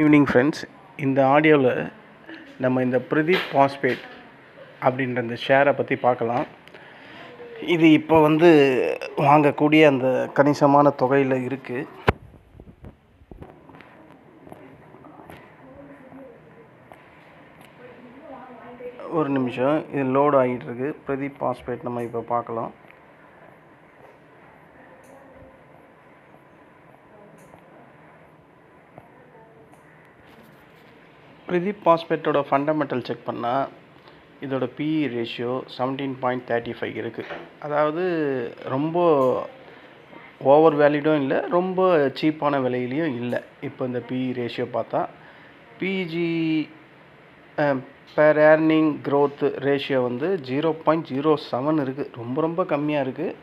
Evening friends இந்த ஆடியோவில் நம்ம இந்த பிரதீப் பாஸ்பேட் அப்படின்ற இந்த ஷேரை பற்றி பார்க்கலாம். இது இப்போ வந்து வாங்கக்கூடிய அந்த கணிசமான தொகையில் இருக்குது ஒரு நிமிஷம் இது லோடு ஆகிட்டுருக்கு பிரதீப் பாஸ்பேட் நம்ம இப்போ பார்க்கலாம். பிரதீப் பாஸ்பேட்டோட ஃபண்டமெண்டல் செக் பண்ணால் இதோட PE ratio seventeen point thirty five இருக்குது அதாவது ரொம்ப ஓவர் வேல்யூடும் இல்லை ரொம்ப சீப்பான விலையிலையும் இல்லை. இப்போ இந்த பிஇ ரேஷியோ பார்த்தா PEG per earning growth ratio வந்து ஜீரோ பாயிண்ட் ஜீரோ செவன் இருக்குது ரொம்ப ரொம்ப கம்மியாக இருக்குது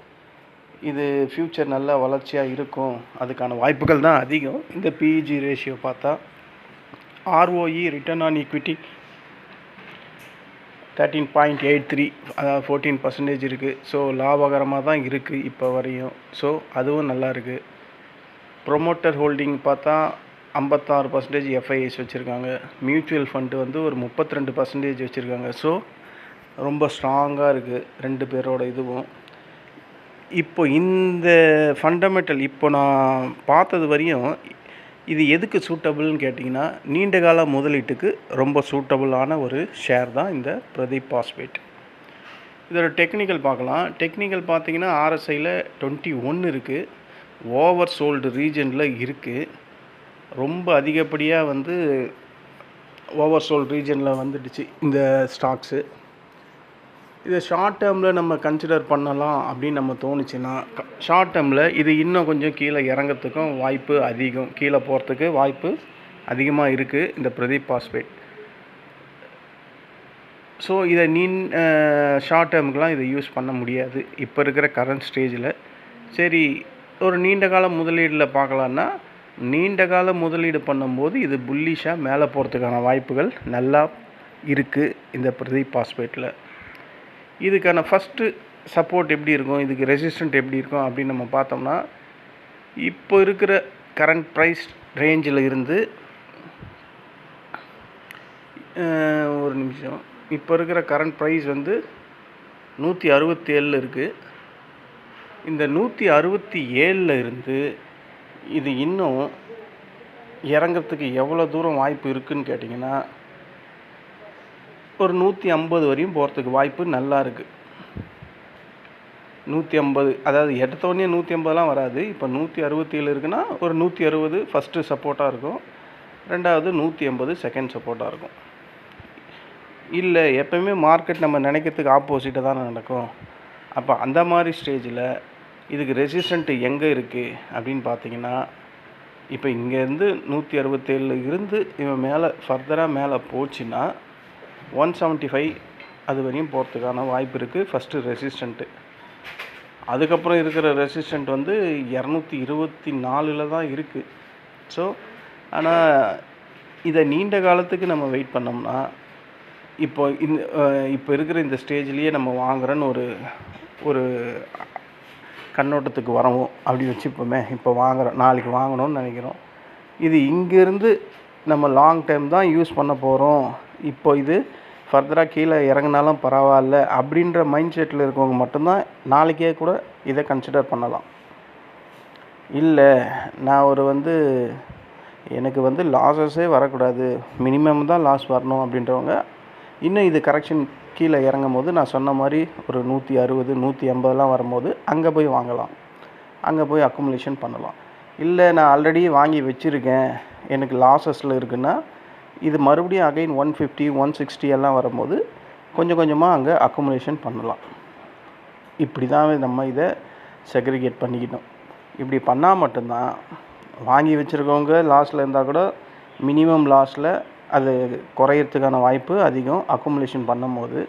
இது ஃப்யூச்சர் நல்ல வளர்ச்சியாக இருக்கும். அதுக்கான வாய்ப்புகள் தான் அதிகம். இந்த பிஜி ரேஷியோ பார்த்தா ROE return on equity thirteen point eight three அதாவது ஃபோர்டீன் பர்சன்டேஜ் இருக்குது ஸோ லாபகரமாக தான் இருக்குது இப்போ வரையும். ஸோ அதுவும் நல்லா இருக்குது ப்ரொமோட்டர் ஹோல்டிங் பார்த்தா ஐம்பத்தாறு பர்சன்டேஜ் எஃப்ஐஎஸ் வச்சுருக்காங்க. மியூச்சுவல் ஃபண்டு வந்து ஒரு முப்பத்தி ரெண்டு பர்சன்டேஜ் வச்சுருக்காங்க. ஸோ ரொம்ப ஸ்ட்ராங்காக இருக்குது ரெண்டு பேரோட இதுவும். இப்போ இந்த ஃபண்டமெண்டல் இப்போ நான் பார்த்தது வரையும் இது எதுக்கு சூட்டபிள்னு கேட்டிங்கன்னா நீண்ட கால முதலீட்டுக்கு ரொம்ப சூட்டபுளான ஒரு ஷேர் தான் இந்த பிரதீப் பாஸ்பேட். இதோட டெக்னிக்கல் பார்க்கலாம். டெக்னிக்கல் பார்த்தீங்கன்னா ஆர்எஸ்ஐயில் டுவெண்ட்டி ஒன் இருக்குது ஓவர் சோல்டு ரீஜனில் இருக்குது ரொம்ப அதிகப்படியாக வந்து ஓவர் சோல்டு ரீஜனில் வந்துடுச்சு இந்த ஸ்டாக்ஸு இதை ஷார்ட் டேர்மில் நம்ம கன்சிடர் பண்ணலாம் அப்படின்னு நம்ம தோணுச்சுன்னா ஷார்ட் டேர்மில் இது இன்னும் கொஞ்சம் கீழே இறங்கிறதுக்கும் வாய்ப்பு அதிகம். கீழே போகிறதுக்கு வாய்ப்பு அதிகமாக இருக்குது இந்த பிரதீப் பாஸ்பேட். ஸோ இதை நீன் ஷார்ட் டேர்முக்கெலாம் இதை யூஸ் பண்ண முடியாது. இப்போ இருக்கிற கரண்ட் ஸ்டேஜில் சரி ஒரு நீண்ட கால முதலீடில் பார்க்கலான்னா நீண்ட கால முதலீடு பண்ணும்போது இது புல்லிஷாக மேலே போகிறதுக்கான வாய்ப்புகள் நல்லா இருக்குது இந்த பிரதீப் பாஸ்பேட்டில் இதுக்கான ஃபஸ்ட்டு சப்போர்ட் எப்படி இருக்கும்? இதுக்கு ரெசிஸ்டன்ட் எப்படி இருக்கும்? அப்படின்னு நம்ம பார்த்தோம்னா இப்போ இருக்கிற கரண்ட் ப்ரைஸ் ரேஞ்சில் இருந்து ஒரு நிமிஷம். இப்போ இருக்கிற கரண்ட் ப்ரைஸ் வந்து நூற்றி அறுபத்தி ஏழில் இருக்குது இந்த நூற்றி அறுபத்தி ஏழில் இருந்து இது இன்னும் இறங்கிறதுக்கு எவ்வளோ தூரம் வாய்ப்பு இருக்குன்னு கேட்டிங்கன்னா ஒரு நூற்றி ஐம்பது வரையும் போகிறதுக்கு வாய்ப்பு நல்லா இருக்குது நூற்றி ஐம்பது அதாவது எடுத்தோடனே நூற்றி ஐம்பதுலாம் வராது. இப்போ நூற்றி அறுபத்தி ஏழு இருக்குன்னா ஒரு நூற்றி அறுபது ஃபஸ்ட்டு சப்போர்ட்டாக இருக்கும். ரெண்டாவது நூற்றி ஐம்பது செகண்ட் சப்போர்ட்டாக இருக்கும். இல்லை எப்போயுமே மார்க்கெட் நம்ம நினைக்கிறதுக்கு ஆப்போசிட்டாக தான் நடக்கும். அப்போ அந்த மாதிரி ஸ்டேஜில் இதுக்கு ரெசிஸ்டண்ட்டு எங்கே இருக்குது அப்படின்னு பார்த்தீங்கன்னா இப்போ இங்கேருந்து நூற்றி அறுபத்தேழில் இருந்து இவன் மேலே ஃபர்தராக மேலே போச்சுன்னா ஒன் செவன்ட்டி ஃபைவ் அது வரையும் போகிறதுக்கான வாய்ப்பு இருக்குது ஃபஸ்ட்டு ரெசிஸ்டண்ட்டு அதுக்கப்புறம் இருக்கிற ரெசிஸ்டண்ட் வந்து இரநூத்தி இருபத்தி நாலில் தான் இருக்குது ஸோ ஆனால் இதை நீண்ட காலத்துக்கு நம்ம வெயிட் பண்ணோம்னா இப்போ இந்த இப்போ இருக்கிற இந்த ஸ்டேஜ்லேயே நம்ம வாங்குறோன்னு ஒரு ஒரு கண்ணோட்டத்துக்கு வரவும் அப்படி வச்சுப்போமே. இப்போ வாங்குறோம் நாளைக்கு வாங்கணும்னு நினைக்கிறோம். இது இங்கேருந்து நம்ம லாங் டைம் தான் யூஸ் பண்ண போகிறோம் இப்போ இது ஃபர்தராக கீழே இறங்குனாலும் பரவாயில்ல அப்படின்ற மைண்ட் செட்டில் இருக்கவங்க மட்டும்தான் நாளைக்கே கூட இதை கன்சிடர் பண்ணலாம். இல்லை நான் ஒரு வந்து எனக்கு வந்து லாஸஸே வரக்கூடாது. மினிமம் தான் லாஸ் வரணும் அப்படின்றவங்க இன்னும் இது கரெக்ஷன் கீழே இறங்கும் போது நான் சொன்ன மாதிரி ஒரு நூற்றி அறுபது நூற்றி ஐம்பதுலாம் வரும்போது அங்கே போய் வாங்கலாம். அங்கே போய் அக்குமுலேஷன் பண்ணலாம். இல்லை நான் ஆல்ரெடி வாங்கி வச்சுருக்கேன். எனக்கு லாஸஸில் இருக்குன்னா இது மறுபடியும் again one fifty one sixty எல்லாம் வரும்போது கொஞ்சம் கொஞ்சமாக அங்கே அக்குமுலேஷன் பண்ணலாம். இப்படி தான் நம்ம இதை செக்ரிகேட் பண்ணிக்கணும் இப்படி பண்ணால் மட்டும்தான் வாங்கி வச்சுருக்கவங்க லாஸில் இருந்தால் கூட மினிமம் லாஸில் அது குறையிறதுக்கான வாய்ப்பு அதிகம். அக்குமுலேஷன் பண்ணும்போது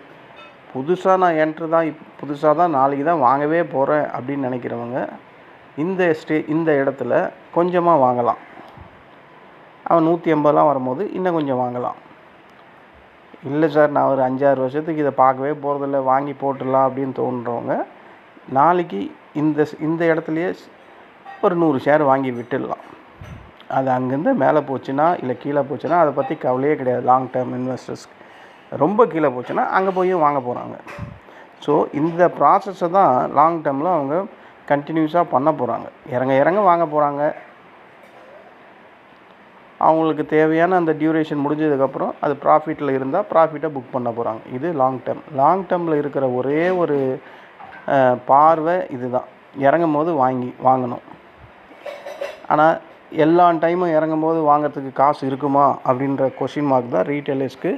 புதுசாக நான் என்ட்ரு தான் இப் புதுசாக தான் நாளைக்கு தான் வாங்கவே போகிறேன் அப்படின்னு நினைக்கிறவங்க இந்த ஸ்டே இந்த இடத்துல கொஞ்சமாக வாங்கலாம். அவன் நூற்றி எண்பதுலாம் வரும்போது இன்னும் கொஞ்சம் வாங்கலாம். இல்லை சார் நான் ஒரு அஞ்சாறு வருஷத்துக்கு இதை பார்க்கவே போகிறதில்ல வாங்கி போட்டுடலாம் அப்படின்னு தோன்றவங்க நாளைக்கு இந்த ஸ்- இந்த இடத்துலையே ஒரு நூறு ஷேர் வாங்கி விட்டுடலாம். அது அங்கேருந்து மேலே போச்சுன்னா இல்லை கீழே போச்சுன்னா அதை பற்றி கவலையே கிடையாது. லாங் டேர்ம் இன்வெஸ்டர்ஸ்க்கு ரொம்ப கீழே போச்சுன்னா அங்கே போய் வாங்க போகிறாங்க ஸோ இந்த ப்ராசஸை தான் லாங் டேர்மில் அவங்க கண்டினியூஸாக பண்ண போகிறாங்க இறங்க இறங்க வாங்க போகிறாங்க அவங்களுக்கு தேவையான அந்த டியூரேஷன் முடிஞ்சதுக்கப்புறம் அது ப்ராஃபிட்டில் இருந்தால் ப்ராஃபிட்டை புக் பண்ண போகிறாங்க இது லாங் டேர்ம் லாங் டேர்மில் இருக்கிற ஒரே ஒரு பார்வை பார்வை இதுதான். இறங்கும் போது வாங்கி வாங்கணும். ஆனால் எல்லா டைமும் இறங்கும் போது வாங்குறதுக்கு காசு இருக்குமா? அப்படின்ற கொஷின் மார்க் தான் ரீட்டைலர்ஸ்க்கு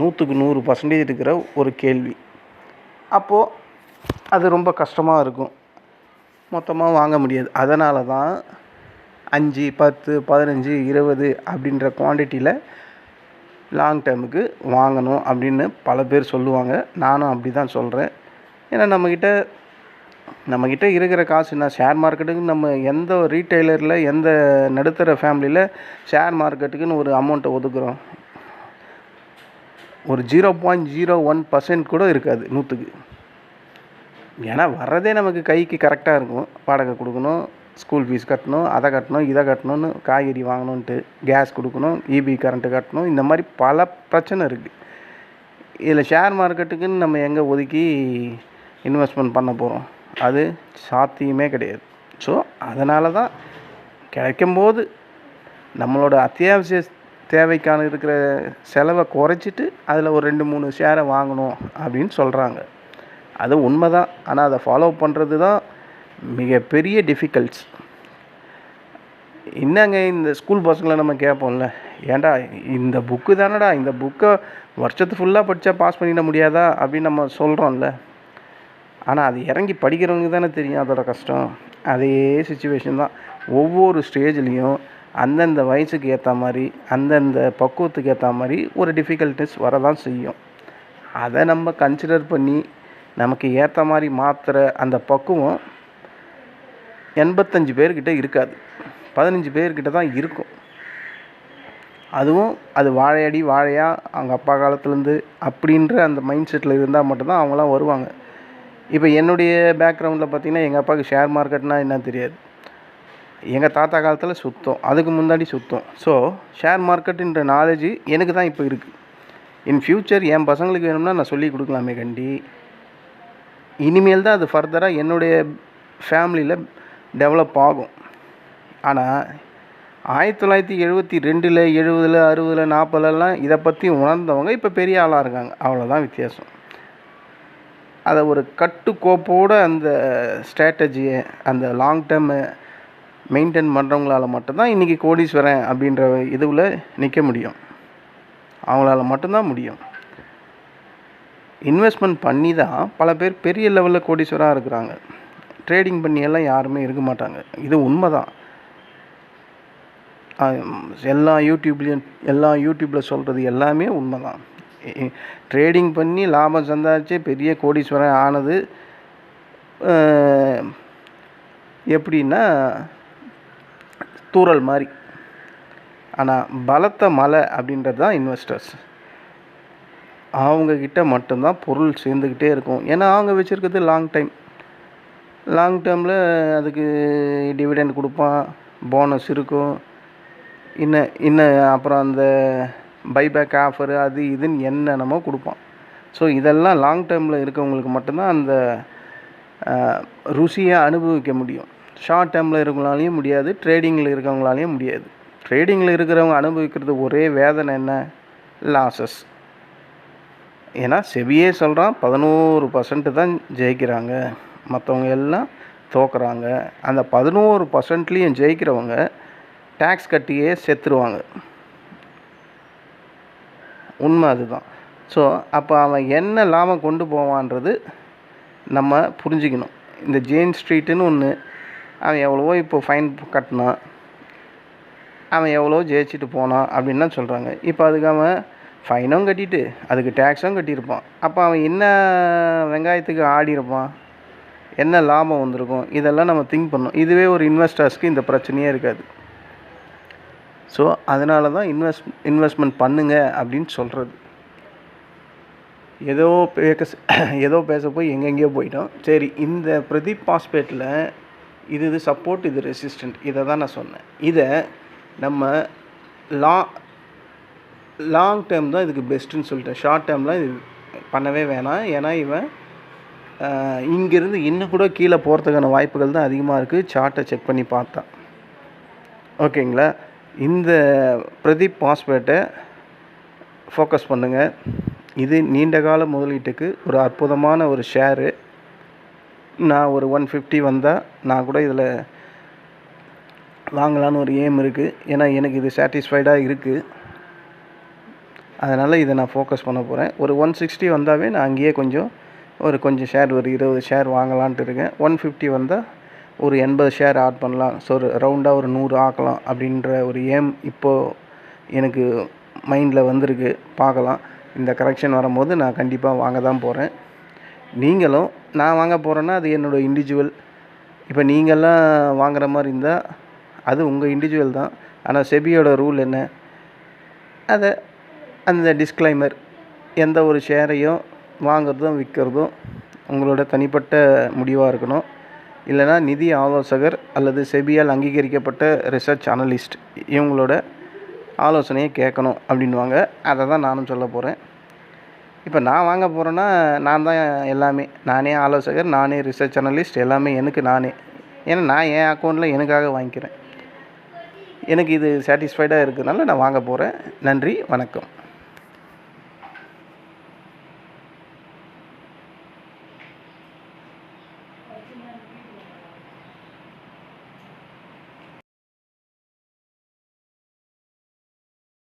நூற்றுக்கு நூறு பர்சன்டேஜ் இருக்கிற ஒரு கேள்வி. அப்போது அது ரொம்ப கஷ்டமாக இருக்கும். மொத்தமாக வாங்க முடியாது. அதனால தான் அஞ்சு பத்து பதினஞ்சு இருபது அப்படின்ற குவான்டிட்டியில் லாங் டேர்முக்கு வாங்கணும் அப்படின்னு பல பேர் சொல்லுவாங்க. நானும் அப்படி தான் சொல்கிறேன் ஏன்னா நம்மக்கிட்ட நம்மக்கிட்ட இருக்கிற காசு என்ன? ஷேர் மார்க்கெட்டுக்கு நம்ம எந்த ரீட்டைலரில் எந்த நடுத்தர ஃபேமிலியில் ஷேர் மார்க்கெட்டுக்குன்னு ஒரு அமௌண்ட்டை ஒதுக்குறோம். ஒரு zero point zero one percent கூட இருக்காது நூற்றுக்கு ஏன்னா வர்றதே நமக்கு கைக்கு கரெக்டாக இருக்கும். வாடகை கொடுக்கணும். ஸ்கூல் ஃபீஸ் கட்டணும் அதை கட்டணும் இதை கட்டணும்னு காய்கறி வாங்கணுன்ட்டு கேஸ் கொடுக்கணும் இபி கரண்ட்டு கட்டணும் இந்த மாதிரி பல பிரச்சனை இருக்குது இதில் ஷேர் மார்க்கெட்டுக்குன்னு நம்ம எங்கே ஒதுக்கி இன்வெஸ்ட்மெண்ட் பண்ண போகிறோம் அது சாத்தியமே கிடையாது. ஸோ அதனால தான் கிடைக்கும்போது நம்மளோட அத்தியாவசிய தேவைக்கான இருக்கிற செலவை குறைச்சிட்டு அதில் ஒரு ரெண்டு மூணு ஷேரை வாங்கணும் அப்படின்னு சொல்கிறாங்க அது உண்மை தான் ஆனால் அதை ஃபாலோ பண்ணுறது தான் மிகப்பெரிய டிஃபிகல்ட்ஸ் என்னங்க இந்த ஸ்கூல் பசங்களை நம்ம கேட்போம்ல ஏன்டா இந்த புக்கு தானடா இந்த புக்கை வருஷத்து ஃபுல்லாக படித்தா பாஸ் பண்ணிட முடியாதா? அப்படின்னு நம்ம சொல்கிறோம்ல ஆனால் அது இறங்கி படிக்கிறவங்க தானே தெரியும் அதோட கஷ்டம். அதே சுச்சுவேஷன் தான். ஒவ்வொரு ஸ்டேஜ்லேயும் அந்தந்த வயசுக்கு ஏற்ற மாதிரி அந்தந்த பக்குவத்துக்கு ஏற்ற மாதிரி ஒரு டிஃபிகல்ட்டிஸ் வரதான் செய்யும். அதை நம்ம கன்சிடர் பண்ணி நமக்கு ஏற்ற மாதிரி மாற்றுற அந்த பக்குவம் எண்பத்தஞ்சு பேர்கிட்ட இருக்காது. பதினஞ்சு பேர்கிட்ட தான் இருக்கும். அதுவும் அது வாழையடி வாழையா அவங்க அப்பா காலத்துலேருந்து அப்படின்ற அந்த மைண்ட் செட்டில் இருந்தால் மட்டும்தான் அவங்களாம் வருவாங்க. இப்போ என்னுடைய பேக்ரவுண்டில் பார்த்திங்கன்னா எங்கள் அப்பாவுக்கு ஷேர் மார்க்கெட்னா என்ன தெரியாது. எங்கள் தாத்தா காலத்தில் சுத்தம். அதுக்கு முன்னாடி சுத்தம். ஸோ ஷேர் மார்க்கெட்டுன்ற நாலேஜ் எனக்கு தான் இப்போ இருக்குது இன் ஃப்யூச்சர் என் பசங்களுக்கு வேணும்னா நான் சொல்லி கொடுக்கலாமே கண்டி. இனிமேல் தான் அது ஃபர்தராக என்னுடைய ஃபேமிலியில் டெவலப் ஆகும். ஆனால் ஆயிரத்தி தொள்ளாயிரத்தி எழுபத்தி ரெண்டில் எழுபதில் அறுபதில் நாற்பதுலலாம் இதை பற்றி உணர்ந்தவங்க இப்போ பெரிய ஆளாக இருக்காங்க. அவ்வளோதான் வித்தியாசம். அதை ஒரு கட்டுக்கோப்போட அந்த ஸ்ட்ராட்டஜியை அந்த லாங் டேர்மை மெயின்டைன் பண்ணுறவங்களால மட்டும்தான் இன்றைக்கி கோடீஸ்வரன் அப்படின்ற இதுவில் நிற்க முடியும். அவங்களால மட்டும்தான் முடியும். இன்வெஸ்ட்மெண்ட் பண்ணி தான் பல பேர் பெரிய லெவலில் கோடீஸ்வராக இருக்கிறாங்க. ட்ரேடிங் பண்ணியெல்லாம் யாருமே இருக்க மாட்டாங்க. இது உண்மை தான் எல்லா யூடியூப்லேயும் எல்லா யூடியூப்பில் சொல்கிறது எல்லாமே உண்மை தான் ட்ரேடிங் பண்ணி லாபம் சம்பாதிச்சு பெரிய கோடீஸ்வரன் ஆனது எப்படின்னா தூறல் மாதிரி. ஆனால் பலத்த மலை அப்படின்றது தான் இன்வெஸ்டர்ஸ் அவங்கக்கிட்ட மட்டும்தான் பொருள் சேர்ந்துக்கிட்டே இருக்கும். ஏன்னா அவங்க வச்சுருக்கிறது லாங் டைம் லாங் டேர்மில் அதுக்கு டிவிடெண்ட் கொடுப்பான் போனஸ் இருக்கும். இன்னும் இன்னும் அப்புறம் அந்த பைபேக் ஆஃபரு அது இதுன்னு என்னென்னமோ கொடுப்பான். ஸோ இதெல்லாம் லாங் டேர்மில் இருக்கவங்களுக்கு மட்டும்தான் அந்த ருசியை அனுபவிக்க முடியும். ஷார்ட் டேர்மில் இருக்கிறவங்களாலையும் முடியாது ட்ரேடிங்கில் இருக்கிறவங்களாலையும் முடியாது. ட்ரேடிங்கில் இருக்கிறவங்க அனுபவிக்கிறது ஒரே வேதனை என்ன? லாசஸ் ஏன்னா செபியே சொல்கிறான் பதினோரு பர்சன்ட்டு தான் ஜெயிக்கிறாங்க. மற்றவங்க எல்லாம் தோக்குறாங்க. அந்த பதினோரு பர்சன்ட்லேயும் ஜெயிக்கிறவங்க டேக்ஸ் கட்டியே செத்துருவாங்க. உண்மை அதுதான். ஸோ அப்போ அவன் என்ன லாபம் கொண்டு போவான்றது நம்ம புரிஞ்சுக்கணும். இந்த ஜெயின் ஸ்ட்ரீட்டுன்னு ஒன்று அவன் எவ்வளவோ இப்போ ஃபைன் கட்டினான். அவன் எவ்வளோ ஜெயிச்சுட்டு போனான் அப்படின்லாம் சொல்கிறாங்க இப்போ அதுக்கு அவன் ஃபைனும் கட்டிட்டு அதுக்கு டேக்ஸும் கட்டியிருப்பான். அப்போ அவன் என்ன வெங்காயத்துக்கு ஆடியிருப்பான்? என்ன லாபம் வந்திருக்கும்? இதெல்லாம் நம்ம திங்க் பண்ணணும். இதுவே ஒரு இன்வெஸ்டர்ஸ்க்கு இந்த பிரச்சனையே இருக்காது. ஸோ அதனால தான் இன்வெஸ்ட் இன்வெஸ்ட்மெண்ட் பண்ணுங்க அப்படின்னு சொல்கிறது ஏதோ பேச ஏதோ பேச போய் எங்கெங்கேயோ போயிட்டோம். சரி இந்த பிரதீப் பாஸ்பேட்டில் இது இது சப்போர்ட் இது ரெசிஸ்டன்ட் இதை தான் நான் சொன்னேன். இதை நம்ம லா லாங் டேர்ம் தான் இதுக்கு பெஸ்ட்டுன்னு சொல்லிட்டேன். ஷார்ட் டேர்ம்லாம் இது பண்ணவே வேணாம். ஏன்னா இவன் இங்கேருந்து இன்னும் கூட கீழே போகிறதுக்கான வாய்ப்புகள் தான் அதிகமாக இருக்குது சார்ட்டை செக் பண்ணி பார்த்தா. ஓகேங்களா? இந்த பிரதீப் பாஸ்பேட்டை ஃபோக்கஸ் பண்ணுங்கள் இது நீண்ட கால முதலீட்டுக்கு ஒரு அற்புதமான ஒரு ஷேரு நான் ஒரு ஒன் ஃபிஃப்டி வந்தால் நான் கூட இதில் வாங்கலான்னு ஒரு ஏம் இருக்குது ஏன்னா எனக்கு இது சாட்டிஸ்ஃபைடாக இருக்குது அதனால் இதை நான் ஃபோக்கஸ் பண்ண போகிறேன் ஒரு ஒன் சிக்ஸ்டி வந்தாவே நான் அங்கேயே கொஞ்சம் ஒரு கொஞ்சம் ஷேர் ஒரு இருபது ஷேர் வாங்கலான்ட்டு இருக்கேன். ஒன் ஃபிஃப்டி வந்தால் ஒரு எண்பது ஷேர் ஆட் பண்ணலாம். ஸோ ஒரு ரவுண்டாக ஒரு நூறு ஆக்கலாம் அப்படின்ற ஒரு ஏம் இப்போது எனக்கு மைண்டில் வந்திருக்கு. பார்க்கலாம். இந்த கரெக்ஷன் வரும்போது நான் கண்டிப்பாக வாங்க தான் போகிறேன் நீங்களும் நான் வாங்க போகிறேன்னா அது என்னோடய இண்டிவிஜுவல் இப்போ நீங்கள்லாம் வாங்குகிற மாதிரி இருந்தால் அது உங்கள் இண்டிவிஜுவல் தான். ஆனால் செபியோட ரூல் என்ன? அதை அந்த டிஸ்க்ளைமர் எந்த ஒரு ஷேரையும் வாங்குறதும் விற்கிறதும் உங்களோட தனிப்பட்ட முடிவாக இருக்கணும். இல்லைனா நிதி ஆலோசகர் அல்லது செபியால் அங்கீகரிக்கப்பட்ட ரிசர்ச் அனலிஸ்ட் இவங்களோட ஆலோசனையை கேட்கணும் அப்படின்வாங்க அதை தான் நானும் சொல்ல போகிறேன் இப்போ நான் வாங்க போகிறேன்னா நான் தான் எல்லாமே. நானே ஆலோசகர் நானே ரிசர்ச் அனலிஸ்ட் எல்லாமே எனக்கு நானே. ஏன்னா நான் என் அக்கௌண்ட்டில் எனக்காக வாங்கிக்கிறேன். எனக்கு இது சாட்டிஸ்ஃபைடாக இருக்கிறதுனால நான் வாங்க போகிறேன் நன்றி வணக்கம்.